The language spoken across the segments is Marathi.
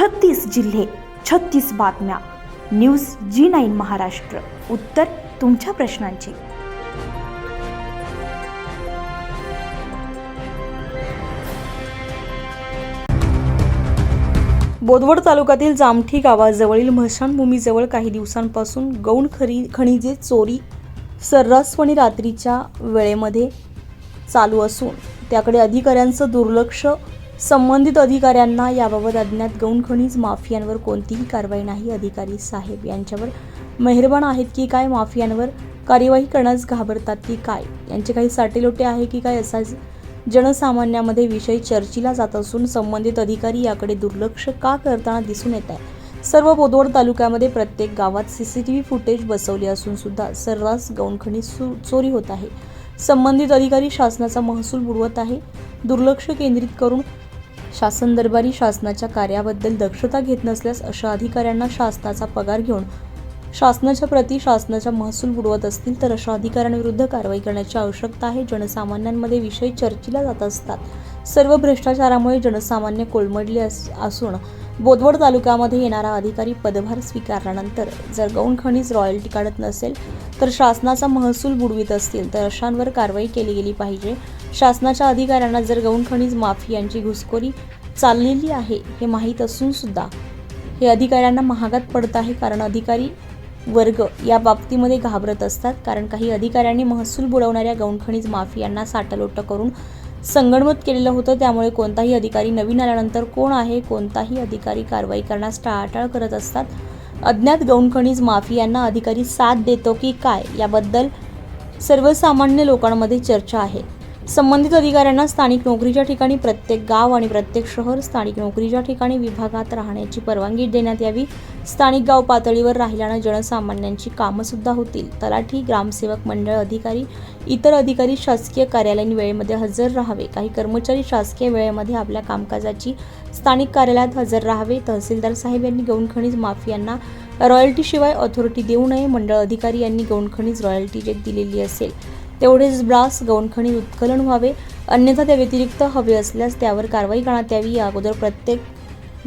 छत्तीस जिल्हे छत्तीस बातम्या. न्यूज जी नाईन महाराष्ट्र. उत्तर तुमच्या प्रश्नांची. बोदवड तालुक्यातील जामठी गावाजवळील म्हशाणभूमीजवळ काही दिवसांपासून गौण खरी खनिजे चोरी सर्रासपणे रात्रीच्या वेळेमध्ये चालू असून त्याकडे अधिकाऱ्यांचं दुर्लक्ष संबंधित अधिकाऱ्यांना याबाबत अज्ञात गौण खनिज माफियांवर कोणतीही कारवाई नाही अधिकारी साहेब यांच्यावर मेहरबान आहेत की काय माफियांवर कार्यवाही करण्यास घाबरतात की काय? यांचे काही साटेलोटे आहे की काय असा जनसामान्यामध्ये विषय चर्चेला जात असून संबंधित अधिकारी याकडे दुर्लक्ष का करताना दिसून येत आहे? सर्व बोदवड तालुक्यामध्ये प्रत्येक गावात C C T V footage बसवले असून सुद्धा सर्रास गौणखणी सु चोरी होत आहे. संबंधित अधिकारी शासनाचा महसूल बुडवत आहे. दुर्लक्ष केंद्रित करून शासन दरबारी शासनाच्या कार्याबद्दल दक्षता घेत नसल्यास अशा अधिकाऱ्यांना शासनाचा पगार घेऊन शासनाच्या प्रती शासनाचा महसूल बुडवत असतील तर अशा अधिकाऱ्यांविरुद्ध कारवाई करण्याची आवश्यकता आहे. जनसामान्यांमध्ये विषय चर्चेला जात असतात. सर्व भ्रष्टाचारामुळे जनसामान्य कोलमडले अस असून बोदवड तालुक्यामध्ये येणारा अधिकारी पदभार स्वीकारल्यानंतर जर गौण खनिज रॉयल्टी काढत नसेल तर शासनाचा महसूल बुडवीत असतील तर अशांवर कारवाई केली गेली पाहिजे. शासनाच्या अधिकाऱ्यांना जर गौण खनिज माफियांची घुसखोरी चाललेली आहे हे माहीत असून सुद्धा हे अधिकाऱ्यांना महागात पडत आहे कारण अधिकारी वर्ग या बाबतीमध्ये घाबरत असतात. कारण काही अधिकाऱ्यांनी महसूल बुडवणाऱ्या गौणखणीज माफियांना साटलोट करून संगणमत केलेलं होतं. त्यामुळे कोणताही अधिकारी नवीन आल्यानंतर कोण आहे कोणताही अधिकारी कारवाई करण्यास टाळाटाळ करत असतात. अज्ञात गौणखणीज माफियांना अधिकारी साथ देतो की काय याबद्दल सर्वसामान्य लोकांमध्ये चर्चा आहे. संबंधित अधिकाऱ्यांना स्थानिक नोकरीच्या ठिकाणी प्रत्येक गाव आणि प्रत्येक शहर स्थानिक नोकरीच्या ठिकाणी विभागात राहण्याची परवानगी देण्यात यावी. स्थानिक गाव पातळीवर राहिल्यानं जनसामान्यांची कामंसुद्धा होतील. तलाठी ग्रामसेवक मंडळ अधिकारी इतर अधिकारी शासकीय कार्यालयीन वेळेमध्ये हजर राहावे. काही कर्मचारी शासकीय वेळेमध्ये आपल्या कामकाजाची स्थानिक कार्यालयात हजर राहावे. तहसीलदार साहेब यांनी गौणखणीज माफियांना रॉयल्टीशिवाय ऑथॉरिटी देऊ नये. मंडळ अधिकारी यांनी गौणखणीज रॉयल्टी जे दिलेली असेल तेवढेच ब्रास गौणखणी उत्खनन व्हावे. अन्यथा त्या व्यतिरिक्त हवे असल्यास त्यावर कारवाई करण्यात यावी. या अगोदर प्रत्येक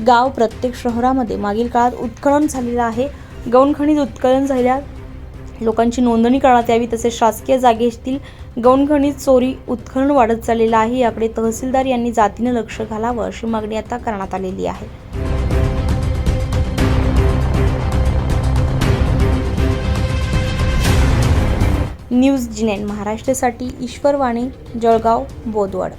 गाव प्रत्येक शहरामध्ये मागील काळात उत्खनन झालेलं आहे. गौणखणीत उत्खनन झालेल्या लोकांची नोंदणी करण्यात यावी. तसेच शासकीय जागेतील गौणखणीत चोरी उत्खनन वाढत चाललेलं आहे. याकडे तहसीलदार यांनी जातीनं लक्ष घालावं अशी मागणी आता करण्यात आलेली आहे. न्यूज जिनेन महाराष्ट्रासाठी ईश्वर वाणी जळगाव बोदवड.